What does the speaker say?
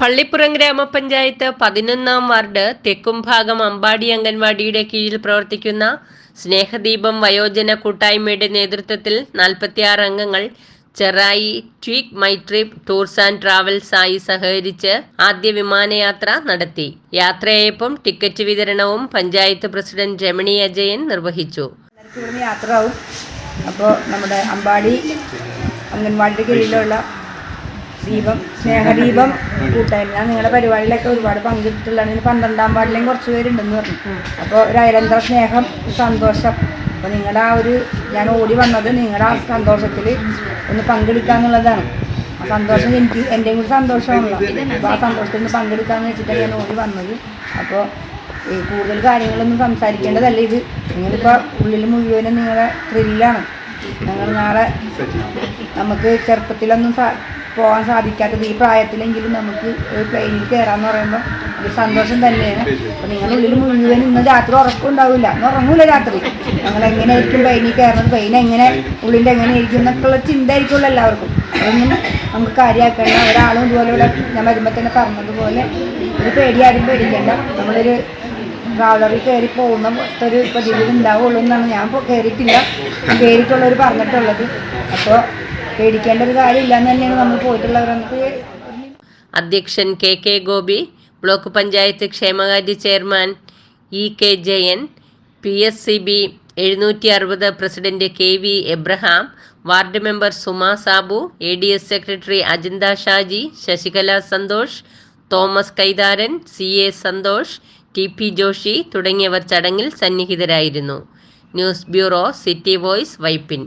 പള്ളിപ്പുറം ഗ്രാമപഞ്ചായത്ത് പതിനൊന്നാം വാർഡ് തെക്കുംഭാഗം അമ്പാടി അംഗൻവാടിയുടെ കീഴിൽ പ്രവർത്തിക്കുന്ന സ്നേഹദീപം വയോജന കൂട്ടായ്മയുടെ നേതൃത്വത്തിൽ നാൽപ്പത്തിയാറ് അംഗങ്ങൾ Cherai tweak my trip tours and travels ആയി സഹകരിച്ച് ആദ്യ വിമാനയാത്ര നടത്തി. യാത്രയപ്പം ടിക്കറ്റ് വിതരണവും പഞ്ചായത്ത് പ്രസിഡന്റ് രമണി അജയൻ നിർവഹിച്ചു. അപ്പോൾ നമ്മുടെ അമ്പാടി അംഗൻവാടിയുടെ കീഴിലുള്ള ദീപം സ്നേഹദീപം കൂട്ടായ്മ. ഞാൻ നിങ്ങളുടെ പരിപാടിയിലൊക്കെ ഒരുപാട് പങ്കെടുത്തിട്ടുള്ളതാണ്. ഇനി പന്ത്രണ്ടാം വാർഡിലേയും കുറച്ച് പേരുണ്ടെന്ന് പറഞ്ഞു. അപ്പോൾ ഒരു അയലന്തര സ്നേഹം സന്തോഷം. അപ്പോൾ നിങ്ങളുടെ ആ ഒരു ഞാൻ ഓടി വന്നത് നിങ്ങളുടെ ആ സന്തോഷത്തിൽ ഒന്ന് പങ്കെടുക്കാന്നുള്ളതാണ്. ആ സന്തോഷം എനിക്ക് എന്റെയും കൂടി സന്തോഷമാണല്ലോ. അപ്പോൾ ആ സന്തോഷത്തിൽ ഒന്ന് പങ്കെടുക്കാമെന്ന് വെച്ചിട്ടാണ് ഞാൻ ഓടി വന്നത്. അപ്പോൾ ഈ കൂടുതൽ കാര്യങ്ങളൊന്നും സംസാരിക്കേണ്ടതല്ല ഇത്. നിങ്ങളിപ്പോൾ ഉള്ളിൽ മുഴുവനും നിങ്ങളുടെ ത്രില്ലാണ് ഞങ്ങൾ നാളെ നമുക്ക് ചെറുപ്പത്തിലൊന്നും പോകാൻ സാധിക്കാത്തത് ഈ പ്രായത്തിലെങ്കിലും നമുക്ക് ഒരു പ്ലെയിനിൽ കയറാന്ന് പറയുമ്പോൾ ഒരു സന്തോഷം തന്നെയാണ്. അപ്പം നിങ്ങളുടെ ഉള്ളിൽ മുഴുവൻ ഇന്ന് രാത്രി ഉറക്കം ഉണ്ടാവില്ല. ഇന്ന് ഉറങ്ങൂല രാത്രി. ഞങ്ങൾ എങ്ങനെയായിരിക്കും പ്ലെയിനിൽ കയറുന്നത് പ്ലെയിൻ എങ്ങനെ? ഉള്ളിൽ എങ്ങനെയായിരിക്കും എന്നൊക്കെയുള്ള ചിന്ത ആയിരിക്കുമല്ലോ എല്ലാവർക്കും. അതൊന്നും നമുക്ക് കാര്യമാക്കേണ്ട ഒരാളും ഇതുപോലെ ഇവിടെ ഞാൻ വരുമ്പോൾ തന്നെ പറഞ്ഞതുപോലെ ഒരു പേടി ആരും പേടിക്കേണ്ട. നമ്മളൊരു ട്രാവലറിൽ കയറി പോകുന്ന ഒരു പ്രതിവിധി ഉണ്ടാവുള്ളൂ എന്നാണ് ഞാൻ കയറിയിട്ടില്ല കയറിയിട്ടുള്ളവർ പറഞ്ഞിട്ടുള്ളത്. അപ്പോൾ പേടിക്കേണ്ട ഒരു കാര്യമില്ല എന്ന് തന്നെയാണ് നമ്മൾ പോയിട്ടുള്ളവർ അധ്യക്ഷൻ K K Gopi block panchayat ക്ഷേമകാര്യ chairman E K Jayan P S C B എഴുന്നൂറ്റി അറുപത് president K V Abraham ward member Suma Sabu A D S secretary Ajintha Shaji Sasikala Santhosh Thomas Kaitharan C A Santhosh T P Joshi തുടങ്ങിയവർ ചടങ്ങിൽ സന്നിഹിതരായിരുന്നു. News bureau city voice Vypin.